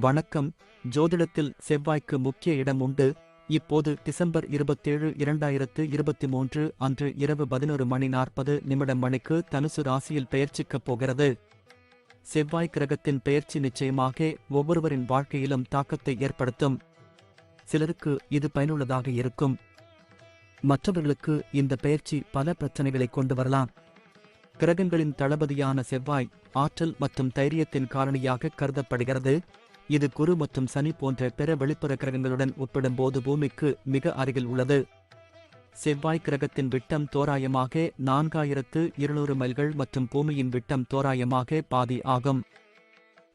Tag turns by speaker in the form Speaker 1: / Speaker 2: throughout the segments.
Speaker 1: வணக்கம். ஜோதிடத்தில் செவ்வாய்க்கு முக்கிய இடம் உண்டு. இப்போது டிசம்பர் இருபத்தேழு இரண்டாயிரத்து இருபத்தி மூன்று அன்று இரவு பதினொரு மணி நாற்பது நிமிடம் மணிக்கு தனுசு ராசியில் பெயர்ச்சிக்கப் போகிறது. செவ்வாய் கிரகத்தின் பெயர்ச்சி நிச்சயமாக ஒவ்வொருவரின் வாழ்க்கையிலும் தாக்கத்தை ஏற்படுத்தும். சிலருக்கு இது பயனுள்ளதாக இருக்கும். மற்றவர்களுக்கு இந்த பெயர்ச்சி பல பிரச்சனைகளை கொண்டு வரலாம். கிரகங்களின் தளபதியான செவ்வாய் ஆற்றல் மற்றும் தைரியத்தின் காரணியாக கருதப்படுகிறது. இது குரு மற்றும் சனி போன்ற பிற வெளிப்புற கிரகங்களுடன் ஒப்பிடும்போது பூமிக்கு மிக அருகில் உள்ளது. செவ்வாய் கிரகத்தின் விட்டம் தோராயமாக நான்காயிரத்து இருநூறு மைல்கள் மற்றும் பூமியின் விட்டம் தோராயமாக பாதி ஆகும்.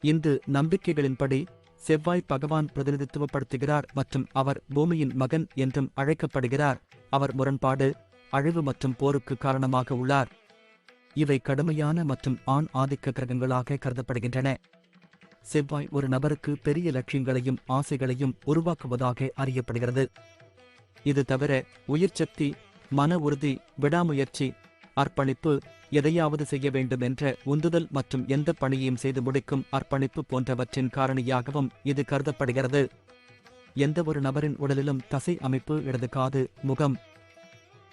Speaker 1: இந்து நம்பிக்கைகளின்படி செவ்வாய் பகவான் பிரதிநிதித்துவப்படுத்துகிறார் மற்றும் அவர் பூமியின் மகன் என்றும் அழைக்கப்படுகிறார். அவர் முரண்பாடு அழிவு மற்றும் போருக்கு காரணமாக உள்ளார். இவை கடுமையான மற்றும் ஆண் ஆதிக்க கிரகங்களாக கருதப்படுகின்றன. செவ்வாய் ஒரு நபருக்கு பெரிய லட்சியங்களையும் ஆசைகளையும் உருவாக்குவதாக அறியப்படுகிறது. இது தவிர உயிர்ச்சக்தி மன உறுதி விடாமுயற்சி அர்ப்பணிப்பு எதையாவது செய்ய வேண்டும் என்ற உந்துதல் மற்றும் எந்த பணியையும் செய்து முடிக்கும் அர்ப்பணிப்பு போன்றவற்றின் காரணியாகவும் இது கருதப்படுகிறது. எந்த ஒரு நபரின் உடலிலும் தசை அமைப்பு இடது காது முகம்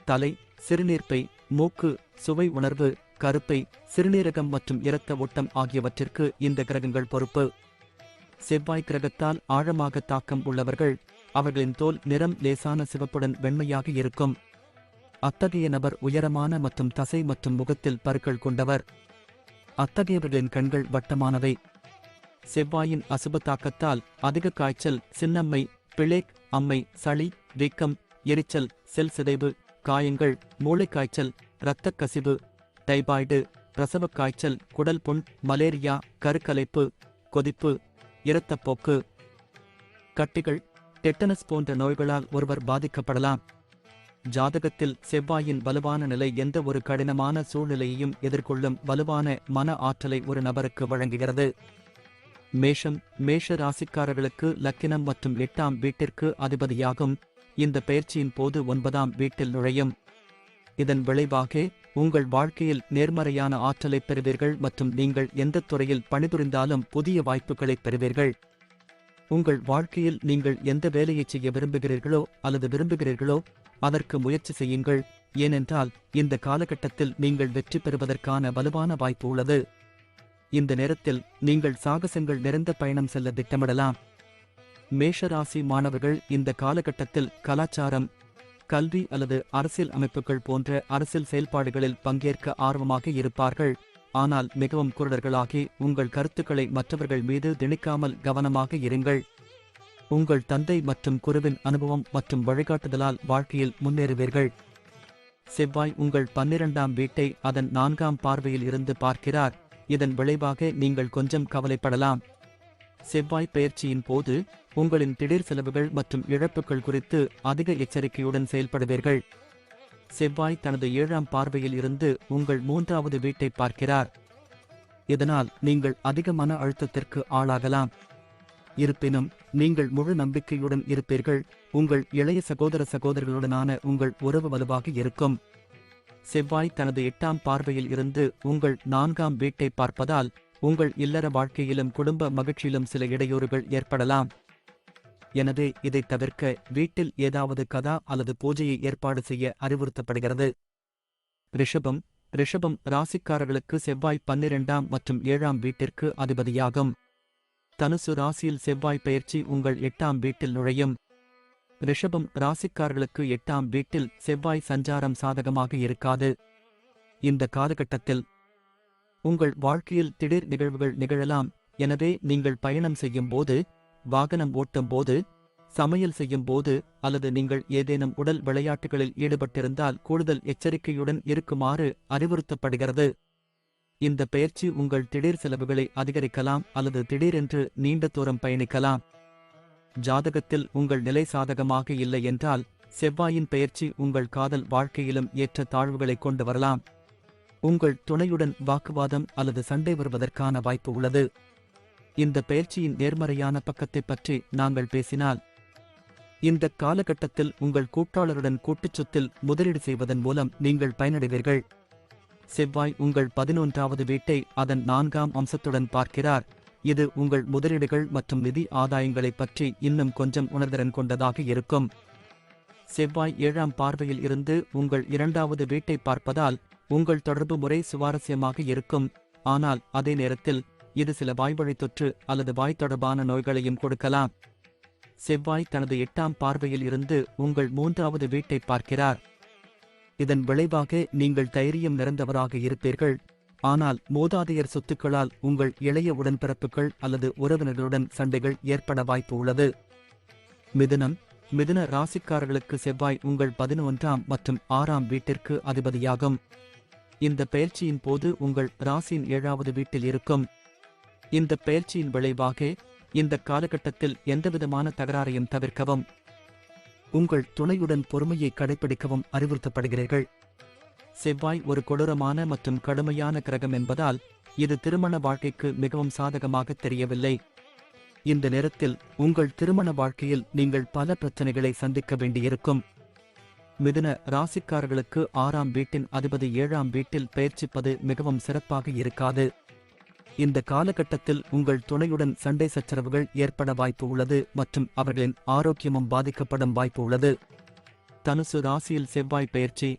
Speaker 1: தலை சிறுநீர்ப்பை மூக்கு சுவை உணர்வு கருப்பை சிறுநீரகம் மற்றும் இரத்த ஓட்டம் ஆகியவற்றிற்கு இந்த கிரகங்கள் பொறுப்பு. செவ்வாய் கிரகத்தால் ஆழமாக தாக்கம் உள்ளவர்கள் அவர்களின் தோல் நிறம் லேசான சிவப்புடன் வெண்மையாக இருக்கும். அத்தகைய நபர் உயரமான மற்றும் தசை மற்றும் முகத்தில் பருக்கள் கொண்டவர். அத்தகையவர்களின் கண்கள் வட்டமானவை. செவ்வாயின் அசுப தாக்கத்தால் அதிக காய்ச்சல் சின்னம்மை பிளேக் அம்மை சளி வீக்கம் எரிச்சல் செல் சிதைவு காயங்கள் மூளைக்காய்ச்சல் இரத்தக் கசிவு டைபாய்டு பிரசவக் காய்ச்சல் குடல் புண் மலேரியா கருக்கலைப்பு கொதிப்பு இரத்தப்போக்கு கட்டிகள் டெட்டனஸ் போன்ற நோய்களால் ஒருவர் பாதிக்கப்படலாம். ஜாதகத்தில் செவ்வாயின் வலுவான நிலை எந்த ஒரு கடினமான சூழ்நிலையையும் எதிர்கொள்ளும் வலுவான மன ஆற்றலை ஒரு நபருக்கு வழங்குகிறது. மேஷம் மேஷ ராசிக்காரர்களுக்கு லக்கினம் மற்றும் எட்டாம் வீட்டிற்கு அதிபதியாகும். இந்த பெயர்ச்சியின் போது ஒன்பதாம் வீட்டில் நுழையும். இதன் விளைவாக உங்கள் வாழ்க்கையில் நேர்மறையான ஆற்றலை பெறுவீர்கள் மற்றும் நீங்கள் எந்த துறையில் பணிபுரிந்தாலும் புதிய வாய்ப்புகளைப் பெறுவீர்கள். உங்கள் வாழ்க்கையில் நீங்கள் எந்த வேலையை செய்ய விரும்புகிறீர்களோ அல்லது விரும்புகிறீர்களோ அதற்கு முயற்சி செய்யுங்கள். ஏனென்றால் இந்த காலகட்டத்தில் நீங்கள் வெற்றி பெறுவதற்கான வலுவான வாய்ப்பு உள்ளது. இந்த நேரத்தில் நீங்கள் சாகசங்கள் நிறைந்த பயணம் செல்ல திட்டமிடலாம். மேஷராசி மாணவர்கள் இந்த காலகட்டத்தில் கலாச்சாரம் கல்வி அல்லது அரசியல் அமைப்புகள் போன்ற அரசியல் செயல்பாடுகளில் பங்கேற்க ஆர்வமாக இருப்பார்கள். ஆனால் மிகவும் குருடர்களாகி உங்கள் கருத்துக்களை மற்றவர்கள் மீது திணிக்காமல் கவனமாக இருங்கள். உங்கள் தந்தை மற்றும் குருவின் அனுபவம் மற்றும் வழிகாட்டுதலால் வாழ்க்கையில் முன்னேறுவீர்கள். செவ்வாய் உங்கள் பன்னிரண்டாம் வீட்டை அதன் நான்காம் பார்வையில் இருந்து பார்க்கிறார். இதன் விளைவாக நீங்கள் கொஞ்சம் கவலைப்படலாம். செவ்வாய் பெயர்ச்சியின் போது உங்களின் திடீர் செலவுகள் மற்றும் இழப்புகள் குறித்து அதிக எச்சரிக்கையுடன் செயல்படுவீர்கள். செவ்வாய் தனது ஏழாம் பார்வையில் இருந்து உங்கள் மூன்றாவது வீட்டை பார்க்கிறார். இதனால் நீங்கள் அதிக மன அழுத்தத்திற்கு ஆளாகலாம். இருப்பினும் நீங்கள் முழு நம்பிக்கையுடன் இருப்பீர்கள். உங்கள் இளைய சகோதர சகோதரர்களுடனான உங்கள் உறவு வலுவாக இருக்கும். செவ்வாய் தனது எட்டாம் பார்வையில் இருந்து உங்கள் நான்காம் வீட்டை பார்ப்பதால் உங்கள் இல்லற வாழ்க்கையிலும் குடும்ப மகிழ்ச்சியிலும் சில இடையூறுகள் ஏற்படலாம். எனவே இதை தவிர்க்க வீட்டில் ஏதாவது கதா அல்லது பூஜையை ஏற்பாடு செய்ய அறிவுறுத்தப்படுகிறது. ரிஷபம் ரிஷபம் ராசிக்காரர்களுக்கு செவ்வாய் பன்னிரெண்டாம் மற்றும் ஏழாம் வீட்டிற்கு அதிபதியாகும். தனுசு ராசியில் செவ்வாய் பயிற்சி உங்கள் எட்டாம் வீட்டில் நுழையும். ரிஷபம் ராசிக்காரர்களுக்கு எட்டாம் வீட்டில் செவ்வாய் சஞ்சாரம் சாதகமாக இருக்காது. இந்த காலகட்டத்தில் உங்கள் வாழ்க்கையில் திடீர் நிகழ்வுகள் நிகழலாம். எனவே நீங்கள் பயணம் செய்யும் போது வாகனம் ஓட்டும் போது சமையல் செய்யும் போது அல்லது நீங்கள் ஏதேனும் உடல் விளையாட்டுகளில் ஈடுபட்டிருந்தால் கூடுதல் எச்சரிக்கையுடன் இருக்குமாறு அறிவுறுத்தப்படுகிறது. இந்த பெயர்ச்சி உங்கள் திடீர் செலவுகளை அதிகரிக்கலாம் அல்லது திடீரென்று நீண்ட தூரம் பயணிக்கலாம். ஜாதகத்தில் உங்கள் நிலை சாதகமாக இல்லை என்றால் செவ்வாயின் பெயர்ச்சி உங்கள் காதல் வாழ்க்கையிலும் ஏற்ற தாழ்வுகளை கொண்டு வரலாம். உங்கள் துணையுடன் வாக்குவாதம் அல்லது சண்டை வருவதற்கான வாய்ப்பு உள்ளது. இந்த பெயர்ச்சியின் நேர்மறையான பக்கத்தைப் பற்றி நாங்கள் பேசினால் இந்த காலகட்டத்தில் உங்கள் கூட்டாளருடன் கூட்டுச் சொத்தில் முதலீடு செய்வதன் மூலம் நீங்கள் பயனடைவீர்கள். செவ்வாய் உங்கள் பதினொன்றாவது வீட்டை அதன் நான்காம் அம்சத்துடன் பார்க்கிறார். இது உங்கள் முதலீடுகள் மற்றும் நிதி ஆதாயங்களைப் பற்றி இன்னும் கொஞ்சம் உணர்திறன் கொண்டதாக இருக்கும். செவ்வாய் ஏழாம் பார்வையில் இருந்து உங்கள் இரண்டாவது வீட்டை பார்ப்பதால் உங்கள் தொடர்பு முறை சுவாரஸ்யமாக இருக்கும். ஆனால் அதே நேரத்தில் இது சில வாய்வழி தொற்று அல்லது வாய் தொடர்பான நோய்களையும் கொடுக்கலாம். செவ்வாய் தனது எட்டாம் பார்வையில் இருந்து உங்கள் மூன்றாவது வீட்டை பார்க்கிறார். இதன் விளைவாக நீங்கள் தைரியம் நிறைந்தவராக இருப்பீர்கள். ஆனால் மூதாதையர் சொத்துக்களால் உங்கள் இளைய உடன்பிறப்புகள் அல்லது உறவினர்களுடன் சண்டைகள் ஏற்பட வாய்ப்பு உள்ளது. மிதுனம் மிதுன ராசிக்காரர்களுக்கு செவ்வாய் உங்கள் பதினொன்றாம் மற்றும் ஆறாம் வீட்டிற்கு அதிபதியாகும். இந்த பெயர்ச்சியின் போது உங்கள் ராசியின் ஏழாவது வீட்டில் இருக்கும். இந்த பெயர்ச்சியின் விளைவாக இந்த காலகட்டத்தில் எந்தவிதமான தகராறையும் தவிர்க்கவும் உங்கள் துணையுடன் பொறுமையை கடைபிடிக்கவும் அறிவுறுத்தப்படுகிறீர்கள். செவ்வாய் ஒரு கொடூரமான மற்றும் கடுமையான கிரகம் என்பதால் இது திருமண வாழ்க்கைக்கு மிகவும் சாதகமாக தெரியவில்லை. இந்த நேரத்தில் உங்கள் திருமண வாழ்க்கையில் நீங்கள் பல பிரச்சனைகளை சந்திக்க வேண்டியிருக்கும். மிதுன ராசிக்காரர்களுக்கு ஆறாம் வீட்டின் அதிபதி ஏழாம் வீட்டில் பயிற்சிப்பது மிகவும் சிறப்பாக இருக்காது. இந்த காலகட்டத்தில் உங்கள் துணையுடன் சண்டை சச்சரவுகள் ஏற்பட வாய்ப்பு உள்ளது மற்றும் அவர்களின் ஆரோக்கியமும் பாதிக்கப்படும் வாய்ப்பு உள்ளது. தனுசு ராசியில் செவ்வாய் பயிற்சி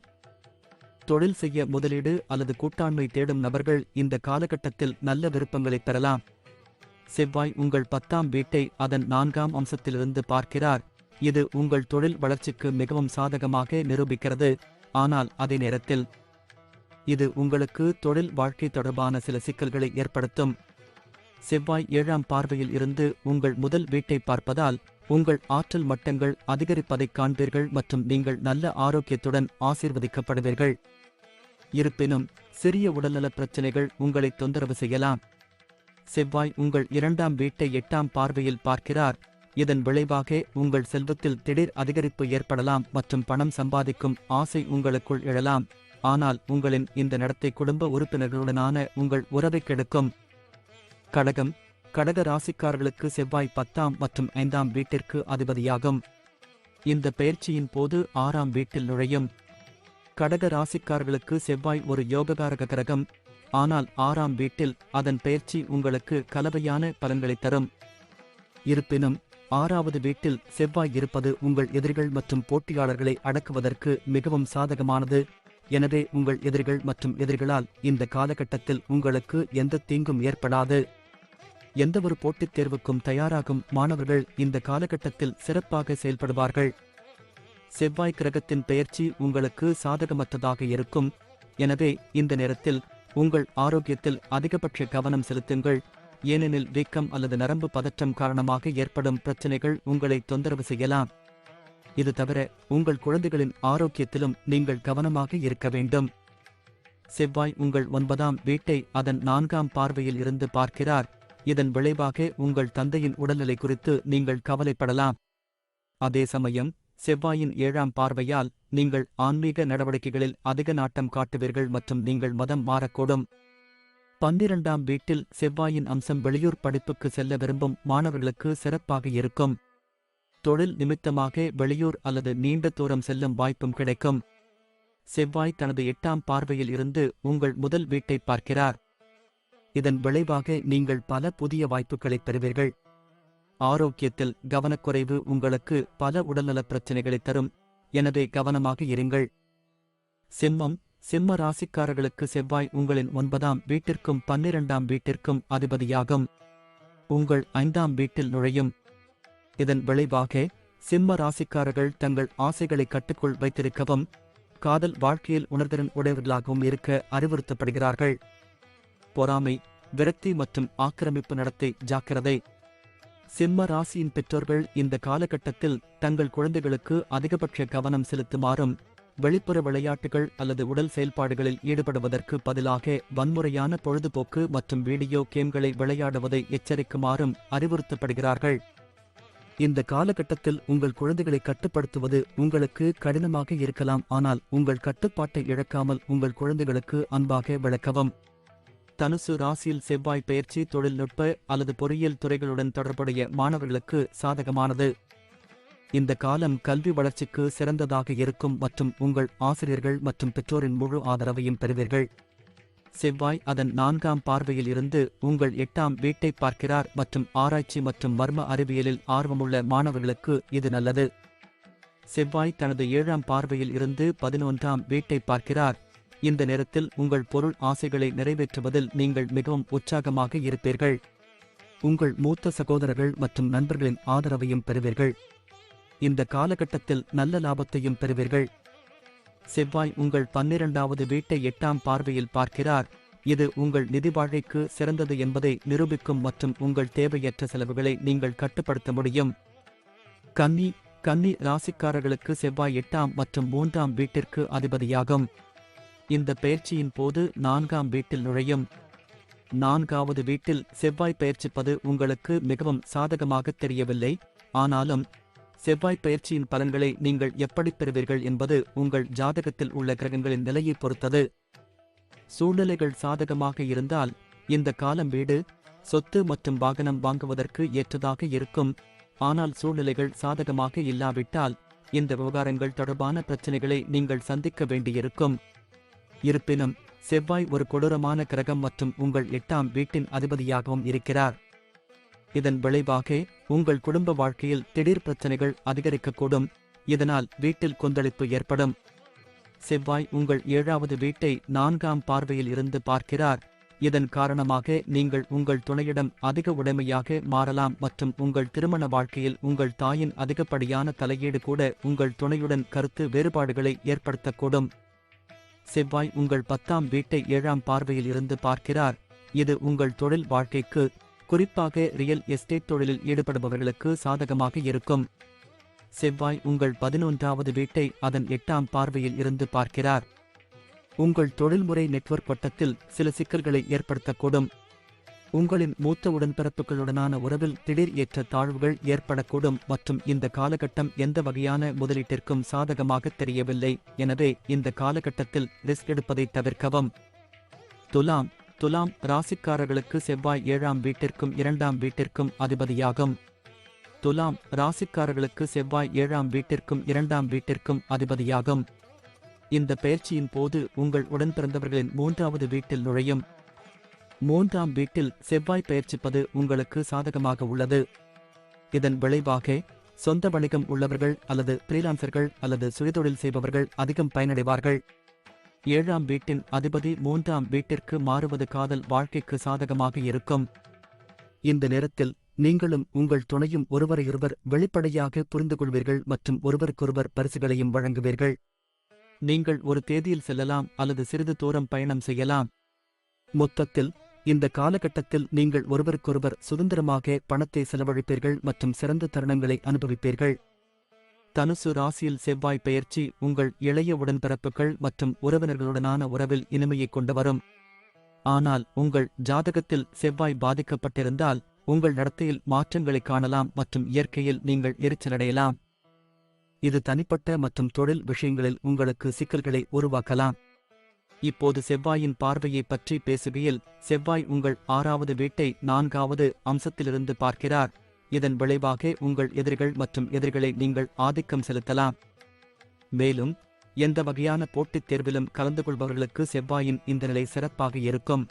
Speaker 1: தொழில் செய்ய முதலீடு அல்லது கூட்டாண்மை தேடும் நபர்கள் இந்த காலகட்டத்தில் நல்ல விருப்பங்களை பெறலாம். செவ்வாய் உங்கள் பத்தாம் வீட்டை அதன் நான்காம் அம்சத்திலிருந்து பார்க்கிறார். இது உங்கள் தொழில் வளர்ச்சிக்கு மிகவும் சாதகமாக நிரூபிக்கிறது. ஆனால் அதே நேரத்தில் இது உங்களுக்கு தொழில் வாழ்க்கை தொடர்பான சில சிக்கல்களை ஏற்படுத்தும். செவ்வாய் ஏழாம் பார்வையில் இருந்து உங்கள் முதல் வீட்டை பார்ப்பதால் உங்கள் ஆற்றல் மட்டங்கள் அதிகரிப்பதைக் காண்பீர்கள் மற்றும் நீங்கள் நல்ல ஆரோக்கியத்துடன் ஆசீர்வதிக்கப்படுவீர்கள். இருப்பினும் சிறிய உடல்நலப் பிரச்சனைகள் உங்களை தொந்தரவு செய்யலாம். செவ்வாய் உங்கள் இரண்டாம் வீட்டை எட்டாம் பார்வையில் பார்க்கிறார். இதன் விளைவாக உங்கள் செல்வத்தில் திடீர் அதிகரிப்பு ஏற்படலாம் மற்றும் பணம் சம்பாதிக்கும் ஆசை உங்களுக்குள் எழலாம். ஆனால் உங்களின் இந்த நடத்தை குடும்ப உறுப்பினர்களுடனான உங்கள் உறவை கெடுக்கும். கடகம் கடக ராசிக்காரர்களுக்கு செவ்வாய் பத்தாம் மற்றும் ஐந்தாம் வீட்டிற்கு அதிபதியாகும். இந்த பயிற்சியின் போது ஆறாம் வீட்டில் நுழையும். கடக ராசிக்காரர்களுக்கு செவ்வாய் ஒரு யோககாரக கிரகம். ஆனால் ஆறாம் வீட்டில் அதன் பயிற்சி உங்களுக்கு கலவையான பலன்களை தரும். இருப்பினும் ஆறாவது வீட்டில் செவ்வாய் இருப்பது உங்கள் எதிரிகள் மற்றும் போட்டியாளர்களை அடக்குவதற்கு மிகவும் சாதகமானது. எனவே உங்கள் எதிரிகள் மற்றும் எதிரிகளால் இந்த காலகட்டத்தில் உங்களுக்கு எந்த தீங்கும் ஏற்படாது. எந்தவொரு போட்டித் தேர்வுக்கும் தயாராகும் மாணவர்கள் இந்த காலகட்டத்தில் சிறப்பாக செயல்படுவார்கள். செவ்வாய் கிரகத்தின் பெயர்ச்சி உங்களுக்கு சாதகமற்றதாக இருக்கும். எனவே இந்த நேரத்தில் உங்கள் ஆரோக்கியத்தில் அதிகபட்ச கவனம் செலுத்துங்கள். ஏனெனில் வீக்கம் அல்லது நரம்பு பதற்றம் காரணமாக ஏற்படும் பிரச்சனைகள் உங்களை தொந்தரவு செய்யலாம். இது தவிர உங்கள் குழந்தைகளின் ஆரோக்கியத்திலும் நீங்கள் கவனமாக இருக்க வேண்டும். செவ்வாய் உங்கள் ஒன்பதாம் வீட்டை அதன் நான்காம் பார்வையில் இருந்து பார்க்கிறார். இதன் விளைவாக உங்கள் தந்தையின் உடல்நிலை குறித்து நீங்கள் கவலைப்படலாம். அதே சமயம் செவ்வாயின் ஏழாம் பார்வையால் நீங்கள் ஆன்மீக நடவடிக்கைகளில் அதிக நாட்டம் காட்டுவீர்கள் மற்றும் நீங்கள் மதம் மாறக்கூடும். பன்னிரண்டாம் வீட்டில் செவ்வாயின் அம்சம் வெளியூர் படிப்புக்கு செல்ல விரும்பும் மாணவர்களுக்கு சிறப்பாக இருக்கும். தொழில் நிமித்தமாக வெளியூர் அல்லது நீண்ட தூரம் செல்லும் வாய்ப்பும் கிடைக்கும். செவ்வாய் தனது எட்டாம் பார்வையில் இருந்து உங்கள் முதல் வீட்டை பார்க்கிறார். இதன் விளைவாக நீங்கள் பல புதிய வாய்ப்புகளை பெறுவீர்கள். ஆரோக்கியத்தில் கவனக்குறைவு உங்களுக்கு பல உடல்நலப் பிரச்சினைகளைத் தரும். எனவே கவனமாக இருங்கள். சிம்மம் சிம்ம ராசிக்காரர்களுக்கு செவ்வாய் உங்களின் ஒன்பதாம் வீட்டிற்கும் பன்னிரண்டாம் வீட்டிற்கும் அதிபதியாகும். உங்கள் ஐந்தாம் வீட்டில் நுழையும். இதன் விளைவாக சிம்ம ராசிக்காரர்கள் தங்கள் ஆசைகளை கட்டுக்குள் வைத்திருக்கவும் காதல் வாழ்க்கையில் உணர்திறன் உடையவர்களாகவும் இருக்க அறிவுறுத்தப்படுகிறார்கள். பொறாமை விரக்தி மற்றும் ஆக்கிரமிப்பு நடத்தை ஜாக்கிரதை. சிம்ம ராசியின் பெற்றோர்கள் இந்த காலகட்டத்தில் தங்கள் குழந்தைகளுக்கு அதிகபட்ச கவனம் செலுத்துமாறும் வெளிப்புற விளையாட்டுகள் அல்லது உடல் செயல்பாடுகளில் ஈடுபடுவதற்கு பதிலாக வன்முறையான பொழுதுபோக்கு மற்றும் வீடியோ கேம்களை விளையாடுவதை எச்சரிக்குமாறும் அறிவுறுத்தப்படுகிறார்கள். இந்த காலகட்டத்தில் உங்கள் குழந்தைகளை கட்டுப்படுத்துவது உங்களுக்கு கடினமாக இருக்கலாம் ஆனால் உங்கள் கட்டுப்பாட்டை இழக்காமல் உங்கள் குழந்தைகளுக்கு அன்பாக விளக்கவும். தனுசு ராசியில் செவ்வாய் பயிற்சி தொழில்நுட்ப அல்லது பொறியியல் துறைகளுடன் தொடர்புடைய மாணவர்களுக்கு சாதகமானது. இந்த காலம் கல்வி வளர்ச்சிக்கு சிறந்ததாக இருக்கும் மற்றும் உங்கள் ஆசிரியர்கள் மற்றும் பெற்றோரின் முழு ஆதரவையும் பெறுவீர்கள். செவ்வாய் அதன் நான்காம் பார்வையில் இருந்து உங்கள் எட்டாம் வீட்டை பார்க்கிறார் மற்றும் ஆராய்ச்சி மற்றும் மர்ம அறிவியலில் ஆர்வமுள்ள மாணவர்களுக்கு இது நல்லது. செவ்வாய் தனது ஏழாம் பார்வையில் இருந்து பதினொன்றாம் வீட்டை பார்க்கிறார். இந்த நேரத்தில் உங்கள் பொருள் ஆசைகளை நிறைவேற்றுவதில் நீங்கள் மிகவும் உற்சாகமாக இருப்பீர்கள். உங்கள் மூத்த சகோதரர்கள் மற்றும் நண்பர்களின் ஆதரவையும் பெறுவீர்கள். இந்த காலகட்டத்தில் நல்ல லாபத்தையும் பெறுவீர்கள். செவ்வாய் உங்கள் பன்னிரண்டாவது வீட்டை எட்டாம் பார்வையில் பார்க்கிறார். இது உங்கள் நிதி வாழ்க்கைக்கு சிறந்தது என்பதை நிரூபிக்கும் மற்றும் உங்கள் தேவையற்ற செலவுகளை நீங்கள் கட்டுப்படுத்த முடியும். கன்னி கன்னி ராசிக்காரர்களுக்கு செவ்வாய் எட்டாம் மற்றும் மூன்றாம் வீட்டிற்கு அதிபதியாகும். இந்த பயிற்சியின் போது நான்காம் வீட்டில் நுழையும். நான்காவது வீட்டில் செவ்வாய் பயிற்சிப்பது உங்களுக்கு மிகவும் சாதகமாக தெரியவில்லை. ஆனாலும் செவ்வாய் பயிற்சியின் பலன்களை நீங்கள் எப்படி பெறுவீர்கள் என்பது உங்கள் ஜாதகத்தில் உள்ள கிரகங்களின் நிலையை பொறுத்தது. சூழ்நிலைகள் சாதகமாக இருந்தால் இந்த காலம் வீடு சொத்து மற்றும் வாகனம் வாங்குவதற்கு ஏற்றதாக இருக்கும். ஆனால் சூழ்நிலைகள் சாதகமாக இல்லாவிட்டால் இந்த விவகாரங்கள் தொடர்பான பிரச்சனைகளை நீங்கள் சந்திக்க வேண்டியிருக்கும். இருப்பினும் செவ்வாய் ஒரு கொடூரமான கிரகம் மற்றும் உங்கள் எட்டாம் வீட்டின் அதிபதியாகவும் இருக்கிறார். இதன் விளைவாக உங்கள் குடும்ப வாழ்க்கையில் திடீர் பிரச்சனைகள் அதிகரிக்கக்கூடும். இதனால் வீட்டில் கொந்தளிப்பு ஏற்படும். செவ்வாய் உங்கள் ஏழாவது வீட்டை நான்காம் பார்வையில் இருந்து பார்க்கிறார். இதன் காரணமாக நீங்கள் உங்கள் துணையிடம் அதிக உடைமையாக மாறலாம் மற்றும் உங்கள் திருமண வாழ்க்கையில் உங்கள் தாயின் அதிகப்படியான தலையீடு கூட உங்கள் துணையுடன் கருத்து வேறுபாடுகளை ஏற்படுத்தக்கூடும். செவ்வாய் உங்கள் பத்தாம் வீட்டை ஏழாம் பார்வையில் இருந்து பார்க்கிறார். இது உங்கள் தொழில் வாழ்க்கைக்கு குறிப்பாக ரியல் எஸ்டேட் தொழிலில் ஈடுபடுபவர்களுக்கு சாதகமாக இருக்கும். செவ்வாய் உங்கள் பதினொன்றாவது வீட்டை அதன் எட்டாம் பார்வையில் இருந்து பார்க்கிறார். உங்கள் தொழில்முறை நெட்வொர்க் வட்டத்தில் சில சிக்கல்களை ஏற்படுத்தக்கூடும். உங்களின் மூத்த உடன்பிறப்புகளுடனான உறவில் திடீர் ஏற்ற தாழ்வுகள் ஏற்படக்கூடும் மற்றும் இந்த காலகட்டம் எந்த வகையான முதலீட்டிற்கும் சாதகமாக தெரியவில்லை. எனவே இந்த காலகட்டத்தில் ரிஸ்க் எடுப்பதை தவிர்க்கவும். துலாம் துலாம் ராசிக்காரர்களுக்கு செவ்வாய் ஏழாம் வீட்டிற்கும் இரண்டாம் வீட்டிற்கும் அதிபதியாகும். துலாம் ராசிக்காரர்களுக்கு செவ்வாய் ஏழாம் வீட்டிற்கும் இரண்டாம் வீட்டிற்கும் அதிபதியாகும். இந்த பயிற்சியின் போது உங்கள் உடன்பிறந்தவர்களின் மூன்றாவது வீட்டில் நுழையும். மூன்றாம் வீட்டில் செவ்வாய் பயிற்சிப்பது உங்களுக்கு சாதகமாக உள்ளது. இதன் விளைவாக சொந்த வணிகம் உள்ளவர்கள் அல்லது ஃப்ரீலான்சர்கள் அல்லது சுயதொழில் செய்பவர்கள் அதிகம் பயனடைவார்கள். ஏழாம் வீட்டின் அதிபதி மூன்றாம் வீட்டிற்கு மாறுவது காதல் வாழ்க்கைக்கு சாதகமாக இருக்கும். இந்த நேரத்தில் நீங்களும் உங்கள் துணையும் ஒருவரையொருவர் வெளிப்படையாக புரிந்து கொள்வீர்கள் மற்றும் ஒருவருக்கொருவர் பரிசுகளையும் வழங்குவீர்கள். நீங்கள் ஒரு தேதியில் செல்லலாம் அல்லது சிறிது தூரம் பயணம் செய்யலாம். மொத்தத்தில் இந்த காலகட்டத்தில் நீங்கள் ஒருவருக்கொருவர் சுதந்திரமாக பணத்தை செலவழிப்பீர்கள் மற்றும் சிறந்த தருணங்களை அனுபவிப்பீர்கள். தனுசு ராசியில் செவ்வாய் பெயர்ச்சி உங்கள் இளைய உடன்பிறப்புகள் மற்றும் உறவினர்களுடனான உறவில் இனிமையை கொண்டு வரும். ஆனால் உங்கள் ஜாதகத்தில் செவ்வாய் பாதிக்கப்பட்டிருந்தால் உங்கள் நடத்தையில் மாற்றங்களை காணலாம் மற்றும் இயற்கையில் நீங்கள் எரிச்சலடையலாம். இது தனிப்பட்ட மற்றும் தொழில் விஷயங்களில் உங்களுக்கு சிக்கல்களை உருவாக்கலாம். இப்போது செவ்வாயின் பார்வையை பற்றி பேசுகையில் செவ்வாய் உங்கள் ஆறாவது வீட்டை நான்காவது அம்சத்திலிருந்து பார்க்கிறார். இதன் விளைவாக உங்கள் எதிரிகள் மற்றும் எதிரிகளை நீங்கள் ஆதிக்கம் செலுத்தலாம். மேலும் எந்த வகையான போட்டித் தேர்விலும் கலந்து கொள்பவர்களுக்கு செவ்வாயின் இந்த நிலை சிறப்பாக இருக்கும்.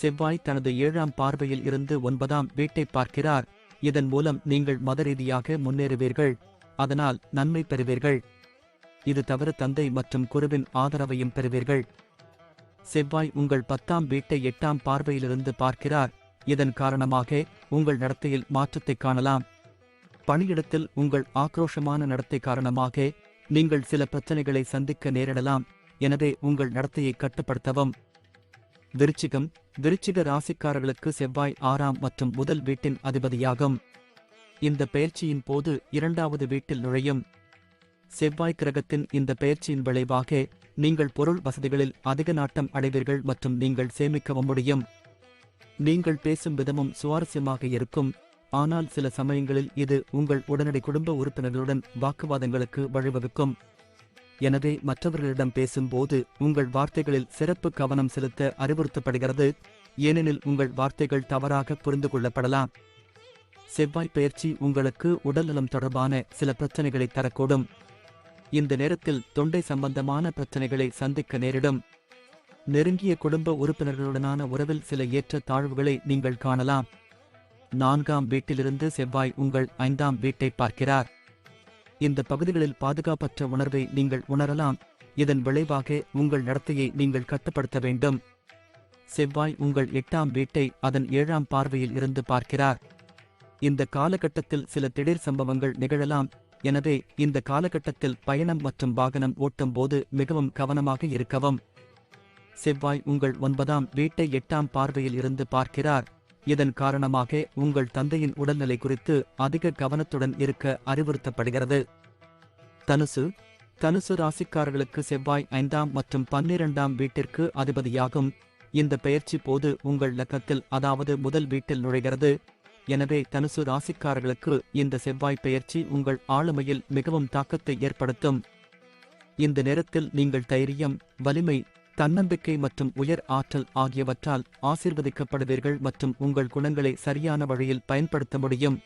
Speaker 1: செவ்வாய் தனது ஏழாம் பார்வையில் இருந்து ஒன்பதாம் வீட்டை பார்க்கிறார். இதன் மூலம் நீங்கள் மத ரீதியாக முன்னேறுவீர்கள். அதனால் நன்மை பெறுவீர்கள். இது தவிர தந்தை மற்றும் குருவின் ஆதரவையும் பெறுவீர்கள். செவ்வாய் உங்கள் பத்தாம் வீட்டை எட்டாம் பார்வையிலிருந்து பார்க்கிறார். இதன் காரணமாக உங்கள் நடத்தையில் மாற்றத்தை காணலாம். பணியிடத்தில் உங்கள் ஆக்ரோஷமான நடத்தை காரணமாக நீங்கள் சில பிரச்சனைகளை சந்திக்க நேரிடலாம். எனவே உங்கள் நடத்தையை கட்டுப்படுத்தவும். விருச்சிகம் விருச்சிக ராசிக்காரர்களுக்கு செவ்வாய் ஆறாம் மற்றும் முதல் வீட்டின் அதிபதியாகும். இந்த பயிற்சியின் போது இரண்டாவது வீட்டில் நுழையும். செவ்வாய் கிரகத்தின் இந்த பெயர்ச்சியின் விளைவாக நீங்கள் பொருள் வசதிகளில் அதிக நாட்டம் அடைவீர்கள் மற்றும் நீங்கள் சேமிக்கவும் முடியும். நீங்கள் பேசும் விதமும் சுவாரஸ்யமாக இருக்கும். ஆனால் சில சமயங்களில் இது உங்கள் உடனடி குடும்ப உறுப்பினர்களுடன் வாக்குவாதங்களுக்கு வழிவகுக்கும். எனவே மற்றவர்களிடம் பேசும்போது உங்கள் வார்த்தைகளில் சிறப்பு கவனம் செலுத்த அறிவுறுத்தப்படுகிறது. ஏனெனில் உங்கள் வார்த்தைகள் தவறாக புரிந்து கொள்ளப்படலாம். செவ்வாய் பயிற்சி உங்களுக்கு உடல்நலம் தொடர்பான சில பிரச்சனைகளை தரக்கூடும். இந்த நேரத்தில் தொண்டை சம்பந்தமான பிரச்சனைகளை சந்திக்க நேரிடும். நெருங்கிய குடும்ப உறுப்பினர்களுடனான உறவில் சில ஏற்ற தாழ்வுகளை நீங்கள் காணலாம். நான்காம் வீட்டிலிருந்து செவ்வாய் உங்கள் ஐந்தாம் வீட்டை பார்க்கிறார். இந்த பகுதிகளில் பாதுகாப்பற்ற உணர்வை நீங்கள் உணரலாம். இதன் விளைவாக உங்கள் நடத்தையை நீங்கள் கட்டுப்படுத்த வேண்டும். செவ்வாய் உங்கள் எட்டாம் வீட்டை அதன் ஏழாம் பார்வையில் இருந்து பார்க்கிறார். இந்த காலகட்டத்தில் சில திடீர் சம்பவங்கள் நிகழலாம். எனவே இந்த காலகட்டத்தில் பயணம் மற்றும் வாகனம் ஓட்டும் போது மிகவும் கவனமாக இருக்கவும். செவ்வாய் உங்கள் ஒன்பதாம் வீட்டை எட்டாம் பார்வையில் இருந்து பார்க்கிறார். இதன் காரணமாக உங்கள் தந்தையின் உடல்நிலை குறித்து அதிக கவனத்துடன் இருக்க அறிவுறுத்தப்படுகிறது. தனுசு தனுசு ராசிக்காரர்களுக்கு செவ்வாய் ஐந்தாம் மற்றும் பன்னிரண்டாம் வீட்டிற்கு அதிபதியாகும். இந்த பெயர்ச்சி போது உங்கள் லக்கத்தில் அதாவது முதல் வீட்டில் நுழைகிறது. எனவே தனுசு ராசிக்காரர்களுக்கு இந்த செவ்வாய் பெயர்ச்சி உங்கள் ஆளுமையில் மிகவும் தாக்கத்தை ஏற்படுத்தும். இந்த நேரத்தில் நீங்கள் தைரியம் வலிமை தன்னம்பிக்கை மற்றும் உயர் ஆற்றல் ஆகியவற்றால் ஆசீர்வதிக்கப்படுவீர்கள் மற்றும் உங்கள் குணங்களை சரியான வழியில் பயன்படுத்த முடியும்.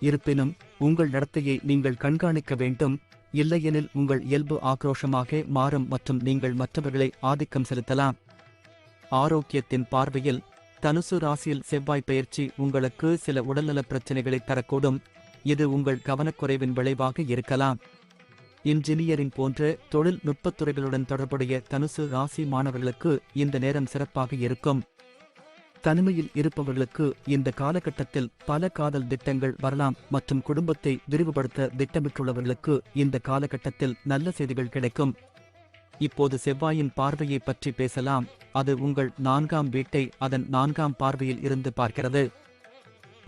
Speaker 1: இருப்பினும் உங்கள் நடத்தையை நீங்கள் கண்காணிக்க வேண்டும். இல்லையெனில் உங்கள் இயல்பு ஆக்ரோஷமாக மாறும் மற்றும் நீங்கள் மற்றவர்களை ஆதிக்கம் செலுத்தலாம். ஆரோக்கியத்தின் பார்வையில் தனுசு ராசியில் செவ்வாய் பயிற்சி உங்களுக்கு சில உடல்நலப் பிரச்சினைகளை தரக்கூடும். இது உங்கள் கவனக்குறைவின் விளைவாக இருக்கலாம். இன்ஜினியரிங் போன்ற தொழில்நுட்பத் துறைகளுடன் தொடர்புடைய தனுசு ராசி மாணவர்களுக்கு இந்த நேரம் சிறப்பாக இருக்கும். தனிமையில் இருப்பவர்களுக்கு இந்த காலகட்டத்தில் பல காதல் திட்டங்கள் வரலாம் மற்றும் குடும்பத்தை விரிவுபடுத்த திட்டமிட்டுள்ளவர்களுக்கு இந்த காலகட்டத்தில் நல்ல செய்திகள் கிடைக்கும். இப்போது செவ்வாயின் பார்வையை பற்றி பேசலாம். அது உங்கள் நான்காம் வீட்டை அதன் நான்காம் பார்வையில் இருந்து பார்க்கிறது.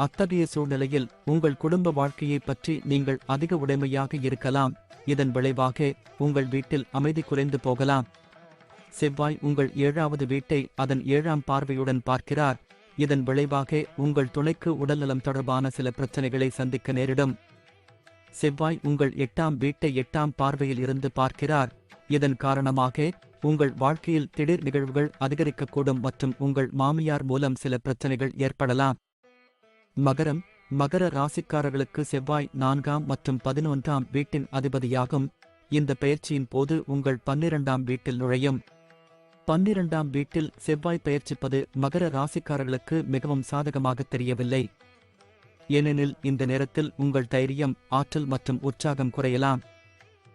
Speaker 1: அத்தகைய சூழ்நிலையில் உங்கள் குடும்ப வாழ்க்கையை பற்றி நீங்கள் அதிக உடைமையாக இருக்கலாம். இதன் விளைவாக உங்கள் வீட்டில் அமைதி குறைந்து போகலாம். செவ்வாய் உங்கள் ஏழாவது வீட்டை அதன் ஏழாம் பார்வையுடன் பார்க்கிறார். இதன் விளைவாக உங்கள் துணைக்கு உடல்நலம் தொடர்பான சில பிரச்சனைகளை சந்திக்க நேரிடும். செவ்வாய் உங்கள் எட்டாம் வீட்டை எட்டாம் பார்வையில் இருந்து பார்க்கிறார். இதன் காரணமாக உங்கள் வாழ்க்கையில் திடீர் நிகழ்வுகள் அதிகரிக்கக்கூடும் மற்றும் உங்கள் மாமியார் மூலம் சில பிரச்சனைகள் ஏற்படலாம். மகரம் மகர ராசிக்காரர்களுக்கு செவ்வாய் நான்காம் மற்றும் பதினொன்றாம் வீட்டின் அதிபதியாகும். இந்த பெயர்ச்சியின் போது உங்கள் பன்னிரண்டாம் வீட்டில் நுழையும். பன்னிரண்டாம் வீட்டில் செவ்வாய் பயிற்சிப்பது மகர ராசிக்காரர்களுக்கு மிகவும் சாதகமாக தெரியவில்லை. ஏனெனில் இந்த நேரத்தில் உங்கள் தைரியம் ஆற்றல் மற்றும் உற்சாகம் குறையலாம்.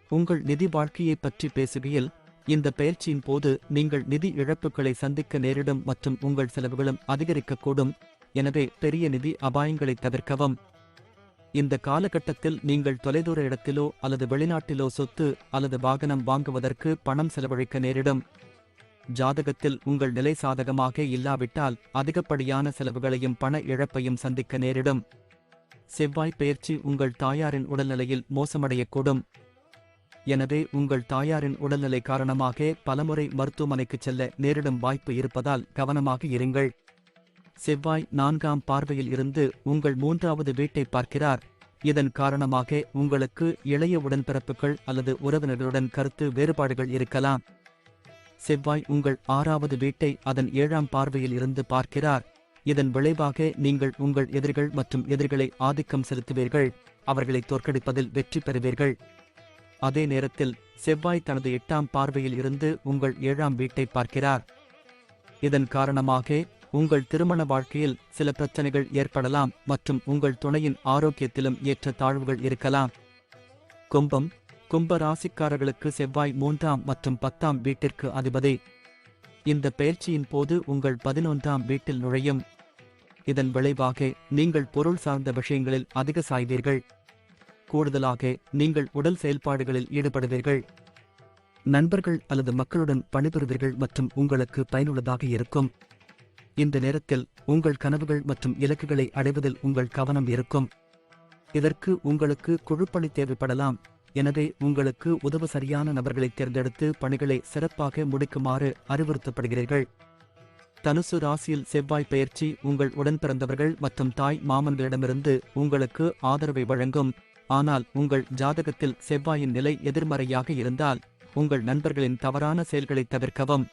Speaker 1: உங்கள் நிதி வாழ்க்கையைப் பற்றி பேசுகையில் இந்த பெயர்ச்சியின் போது நீங்கள் நிதி இழப்புகளை சந்திக்க நேரிடும் மற்றும் உங்கள் செலவுகளும் அதிகரிக்கக்கூடும். எனவே பெரிய நிதி அபாயங்களை தவிர்க்கவும். இந்த காலகட்டத்தில் நீங்கள் தொலைதூர இடத்திலோ அல்லது வெளிநாட்டிலோ சொத்து அல்லது வாகனம் வாங்குவதற்கு பணம் செலவழிக்க நேரிடும். ஜாதகத்தில் உங்கள் நிலை சாதகமாக இல்லாவிட்டால் அதிகப்படியான செலவுகளையும் பண இழப்பையும் சந்திக்க நேரிடும். செவ்வாய் பெயர்ச்சி உங்கள் தாயாரின் உடல்நிலையில் மோசமடையக்கூடும். எனவே உங்கள் தாயாரின் உடல்நிலை காரணமாக பலமுறை மருத்துவமனைக்குச் செல்ல நேரிடும் வாய்ப்பு இருப்பதால் கவனமாக இருங்கள். செவ்வாய் நான்காம் பார்வையில் இருந்து உங்கள் மூன்றாவது வீட்டை பார்க்கிறார். இதன் காரணமாக உங்களுக்கு இளைய உடன்பிறப்புகள் அல்லது உறவினர்களுடன் கருத்து வேறுபாடுகள் இருக்கலாம். செவ்வாய் உங்கள் ஆறாவது வீட்டை அதன் ஏழாம் பார்வையில் இருந்து பார்க்கிறார். இதன் விளைவாக நீங்கள் உங்கள் எதிரிகள் மற்றும் எதிரிகளை ஆதிக்கம் செலுத்துவீர்கள். அவர்களை தோற்கடிப்பதில் வெற்றி பெறுவீர்கள். அதே நேரத்தில் செவ்வாய் தனது எட்டாம் பார்வையில் இருந்து உங்கள் ஏழாம் வீட்டை பார்க்கிறார். இதன் காரணமாக உங்கள் திருமண வாழ்க்கையில் சில பிரச்சனைகள் ஏற்படலாம் மற்றும் உங்கள் துணையின் ஆரோக்கியத்திலும் ஏற்ற தாழ்வுகள் இருக்கலாம். கும்பம் கும்ப ராசிக்காரர்களுக்கு செவ்வாய் மூன்றாம் மற்றும் பத்தாம் வீட்டிற்கு அதிபதி. இந்த பெயர்ச்சியின் போது உங்கள் பதினொன்றாம் வீட்டில் நுழையும். இதன் விளைவாக நீங்கள் பொருள் சார்ந்த விஷயங்களில் அதிக சாய்வீர்கள். கூடுதலாக நீங்கள் உடல் செயல்பாடுகளில் ஈடுபடுவீர்கள். நண்பர்கள் அல்லது மக்களுடன் பணிபுரிவீர்கள் மற்றும் உங்களுக்கு பயனுள்ளதாக இருக்கும். இந்த நேரத்தில் உங்கள் கனவுகள் மற்றும் இலக்குகளை அடைவதில் உங்கள் கவனம் இருக்கும். இதற்கு உங்களுக்கு குழுப்பணி தேவைப்படலாம். எனவே உங்களுக்கு உதவ சரியான நபர்களை தேர்ந்தெடுத்து பணிகளை சிறப்பாக முடிக்குமாறு அறிவுறுத்தப்படுகிறீர்கள். தனுசு ராசியில் செவ்வாய் பயிற்சி உங்கள் உடன் பிறந்தவர்கள் மற்றும் தாய் மாமன்களிடமிருந்து உங்களுக்கு ஆதரவை வழங்கும். ஆனால் உங்கள் ஜாதகத்தில் செவ்வாயின் நிலை எதிர்மறையாக இருந்தால் உங்கள் நண்பர்களின் தவறான செயல்களை தவிர்க்கவும்.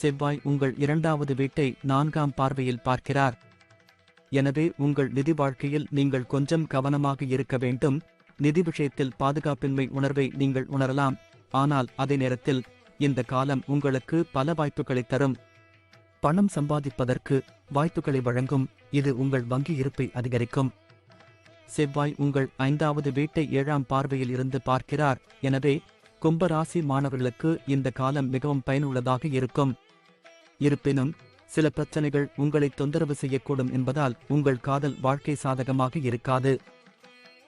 Speaker 1: செவ்வாய் உங்கள் இரண்டாவது வீட்டை நான்காம் பார்வையில் பார்க்கிறார். எனவே உங்கள் நிதி வாழ்க்கையில் நீங்கள் கொஞ்சம் கவனமாக இருக்க வேண்டும். நிதி விஷயத்தில் பாதுகாப்பின்மை உணர்வை நீங்கள் உணரலாம். ஆனால் அதே நேரத்தில் இந்த காலம் உங்களுக்கு பல வாய்ப்புகளை தரும். பணம் சம்பாதிப்பதற்கு வாய்ப்புகளை வழங்கும். இது உங்கள் வங்கி இருப்பை அதிகரிக்கும். செவ்வாய் உங்கள் ஐந்தாவது வீட்டை ஏழாம் பார்வையில் இருந்து பார்க்கிறார். எனவே கும்பராசி மாணவர்களுக்கு இந்த காலம் மிகவும் பயனுள்ளதாக இருக்கும். இருப்பினும் சில பிரச்சனைகள் உங்களை தொந்தரவு செய்யக்கூடும் என்பதால் உங்கள் காதல் வாழ்க்கை சாதகமாக இருக்காது.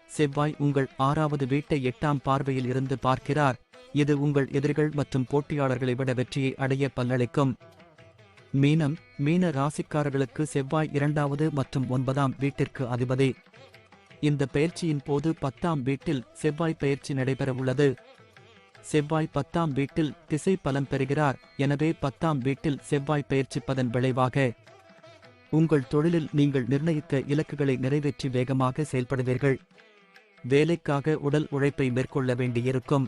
Speaker 1: செவ்வாய் உங்கள் ஆறாவது வீட்டை எட்டாம் பார்வையில் இருந்து பார்க்கிறார். இது உங்கள் எதிரிகள் மற்றும் போட்டியாளர்களை விட வெற்றியை அடைய பல்லளிக்கும். மீனம் மீன ராசிக்காரர்களுக்கு செவ்வாய் இரண்டாவது மற்றும் ஒன்பதாம் வீட்டிற்கு அதிபதி. இந்த பயிற்சியின் போது பத்தாம் வீட்டில் செவ்வாய் பயிற்சி நடைபெற உள்ளது செவ்வாய் பத்தாம் வீட்டில் திசை பலன் பெறுகிறார். எனவே பத்தாம் வீட்டில் செவ்வாய் பயிற்சிப்பதன் விளைவாக உங்கள் தொழிலில் நீங்கள் நிர்ணயித்த இலக்குகளை நிறைவேற்றி வேகமாக செயல்படுவீர்கள். வேலைக்காக உடல் உழைப்பை மேற்கொள்ள வேண்டியிருக்கும்.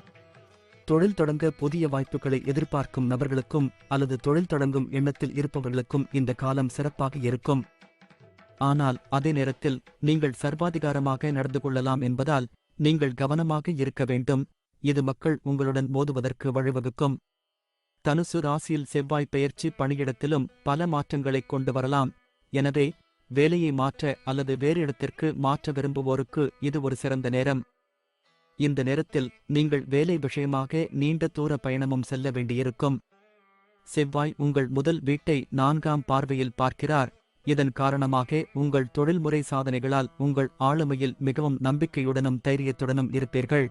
Speaker 1: தொழில் தொடங்க புதிய வாய்ப்புகளை எதிர்பார்க்கும் நபர்களுக்கும் அல்லது தொழில் தொடங்கும் எண்ணத்தில் இருப்பவர்களுக்கும் இந்த காலம் சிறப்பாக இருக்கும். ஆனால் அதே நேரத்தில் நீங்கள் சர்வாதிகாரமாக நடந்து கொள்ளலாம் என்பதால் நீங்கள் கவனமாக இருக்க வேண்டும். இது மக்கள் உங்களுடன் மோதுவதற்கு வழிவகுக்கும். தனுசு ராசியில் செவ்வாய் பெயர்ச்சி பணியிடத்திலும் பல மாற்றங்களை கொண்டு வரலாம். எனவே வேலையை மாற்ற அல்லது வேறு இடத்திற்கு மாற்ற விரும்புவோருக்கு இது ஒரு சிறந்த நேரம். இந்த நேரத்தில் நீங்கள் வேலை விஷயமாக நீண்ட தூர பயணமும் செல்ல வேண்டியிருக்கும். செவ்வாய் உங்கள் முதல் வீட்டை நான்காம் பார்வையில் பார்க்கிறார். இதன் காரணமாக உங்கள் தொழில்முறை சாதனைகளால் உங்கள் ஆளுமையில் மிகவும் நம்பிக்கையுடனும் தைரியத்துடனும் இருப்பீர்கள்.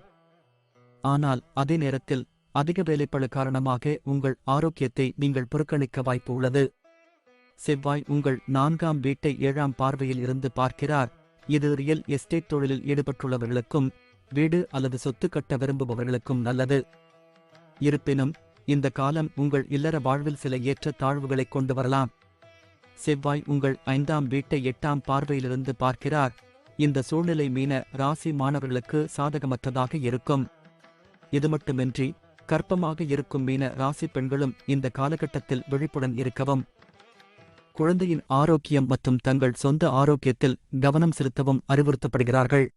Speaker 1: ஆனால் அதே நேரத்தில் அதிக வேலைப்பளு காரணமாக உங்கள் ஆரோக்கியத்தை நீங்கள் புறக்கணிக்க வாய்ப்பு உள்ளது. செவ்வாய் உங்கள் நான்காம் வீட்டை ஏழாம் பார்வையில் இருந்து பார்க்கிறார். இது ரியல் எஸ்டேட் தொழிலில் ஈடுபட்டுள்ளவர்களுக்கும் வீடு அல்லது சொத்து கட்ட விரும்புபவர்களுக்கும் நல்லது. இருப்பினும் இந்த காலம் உங்கள் இல்லற வாழ்வில் சில ஏற்ற தாழ்வுகளை கொண்டு வரலாம். செவ்வாய் உங்கள் ஐந்தாம் வீட்டை எட்டாம் பார்வையிலிருந்து பார்க்கிறார். இந்த சூழ்நிலை மீன ராசி மாணவர்களுக்கு சாதகமற்றதாக இருக்கும். இது மட்டுமின்றி கற்பமாக இருக்கும் மீன ராசி பெண்களும் இந்த காலகட்டத்தில் விழிப்புடன் இருக்கவும் குழந்தையின் ஆரோக்கியம் மற்றும் தங்கள் சொந்த ஆரோக்கியத்தில் கவனம் செலுத்தவும் அறிவுறுத்தப்படுகிறார்கள்.